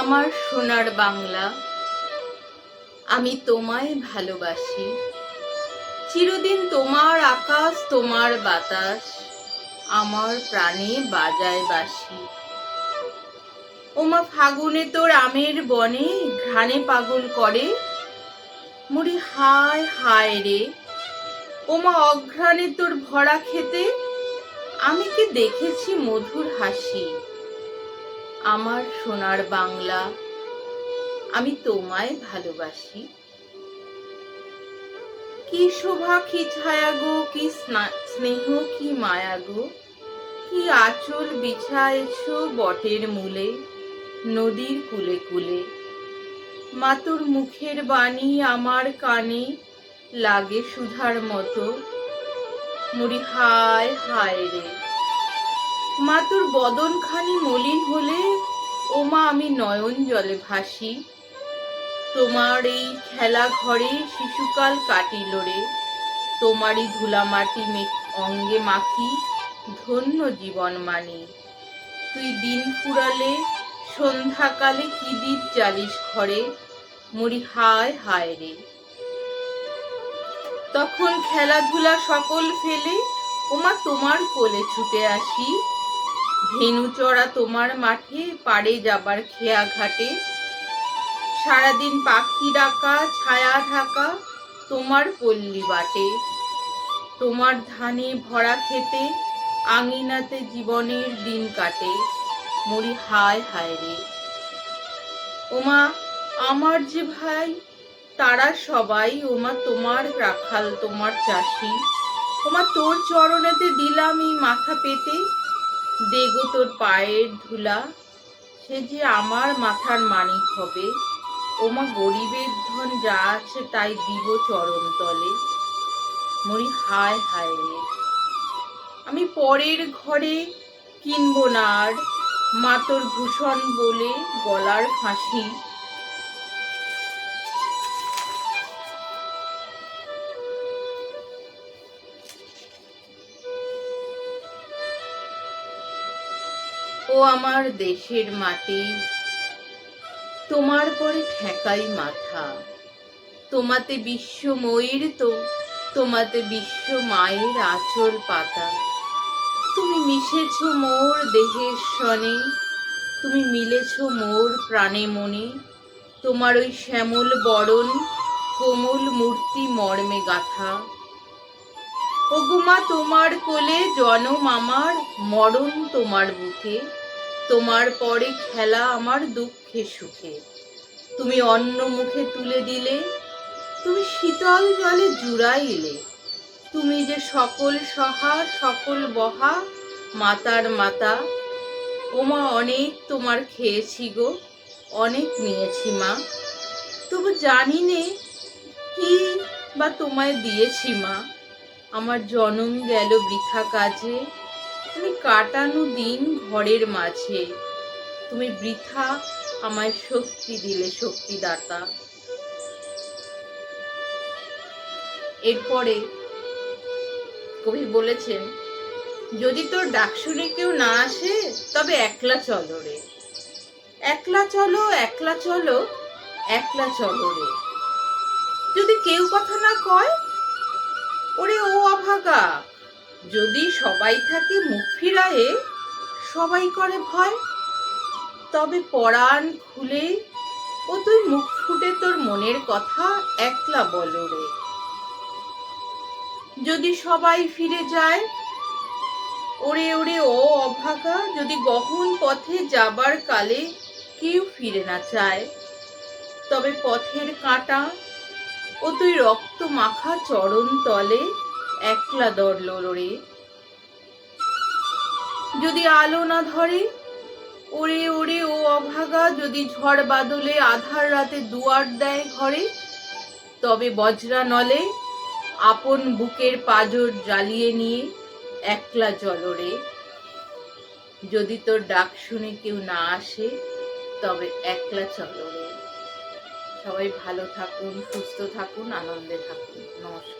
আমার সোনার বাংলা, আমি তোমায় ভালোবাসি। চিরদিন তোমার আকাশ, তোমার বাতাস, আমার প্রাণে বাজায় বাসি ওমা ফাগুনে তোর আমের বনে, ঘ্রাণে পাগল করে। মুড়ি হায় হায় রে, ওমা অঘ্রাণে তোর ভরা খেতে আমি কি দেখেছি মধুর হাসি? আমার সোনার বাংলা, আমি তোমায় ভালোবাসি। কি শোভা, কি ছায়া গো, কি স্না- স্নেহ, কি মায়া গো, কি আচল বিছায়েছ বটের মূলে, নদীর কুলে কুলে। মাতুর মুখের বাণী আমার কানে লাগে সুধার মতো। মুড়ি হায় হায় রে। মাতুর বদনখানি মলিন হলে ও মা আমি নয়ন জলে ভাসি। তোমার এই খেলা ঘরে শিশুকাল কাটিল রে। তোমারই ধুলামাটি অঙ্গে মাখি, ধন্য জীবন মানি। তুই দিন ফুরালে, সন্ধ্যাকালে কি দ্বীপ জ্বালিস ঘরে? মরি হায় হায় রে। তখন খেলাধুলা সকল ফেলে, ওমা, তোমার কোলে ছুটে আসি। ধেনু চড়া তোমার মাঠে পাড়ে যাবার খেয়া ঘাটে। সারাদিন পাখি ডাকা, ছায়া ঢাকা, তোমার পল্লী বাটে। তোমার ধানে ভরা খেতে আঙিনাতে জীবনের দিন কাটে। মরি হায় হায় রে। ওমা, আমার যে ভাই, তারা সবাই, ওমা, তোমার রাখাল, তোমার চাষি। ওমা, তোর চরণেতে দিলাম এই মাথা পেতে। দেগো তোর পায়ের ধুলা, সে যে আমার মাথার মানিক হবে। ওমা গরিবের ধন যা আছে তাই দিব চরণ তলে। মরি হায় হায় রে। আমি পরের ঘরে কিনবো না আর মাতর ভূষণ বলে গলার ফাঁসি। ও আমার দেশের মাটি। তোমার পরে ঠেকাই মাথা। তোমাতে বিশ্ব ময়ূর তো, তোমাতে বিশ্ব মায়ের আঁচল পাতা। তুমি মিশেছ মোর দেহের সনে, তুমি মিলেছ মোর প্রাণে মনে। তোমার ওই শ্যামল বরণ, কোমল মূর্তি মর্মে গাথা। ওগুমা তোমার কোলে, জনম আমার, মরণ তোমার বুকে। তোমার পরে খেলা আমার দুঃখে সুখে। তুমি অন্য মুখে তুলে দিলে, তুমি শীতল জলে জুড়াইলে। তুমি যে সকল সহা, সকল বহা, মাতার মাতা, ওমা অনেক তোমার খেয়েছি গো, অনেক নিয়েছি মা। তবু জানি নে, কি বা তোমায় দিয়েছি মা? আমার জনম গেল বৃথা কাজে। আমি কাটানো দিন ঘরের মাঝে। তুমি বৃথা আমায় শক্তি দিলে শক্তিদাতা। এরপরে কবি বলেছেন, যদি তোর ডাক শুনে কেউ না আসে, তবে একলা চলো রে। একলা চলো একলা চলো একলা চলো রে। যদি কেউ কথা না কয় ওরে ও অভাগা, যদি সবাই থাকে মুখ ফিরায়ে, সবাই করে ভয়। তবে পরাণ খুলে, ও তুই মুখ ফুটে তোর মনের কথা একলা বলো রে। যদি সবাই ফিরে যায়, ওরে ওরে ও অভাগা, যদি গহন পথে যাবার কালে কেউ ফিরে না চায়, তবে পথের কাঁটা ও তুই রক্ত মাখা চরণ তলে একলা দরল রে যদি আলো না ধরে, ওরে ওরে ও অভাগা, যদি ঝড় বাদলে আধার রাতে দুয়ার দেয় ঘরে, তবে বজ্রা নলে আপন বুকের পাজর জ্বালিয়ে নিয়ে একলা জলরে যদি তোর ডাক শুনে কেউ না আসে, তবে একলা চলরে সবাই ভালো থাকুন সুস্থ থাকুন আনন্দে থাকুন। নমস্কার।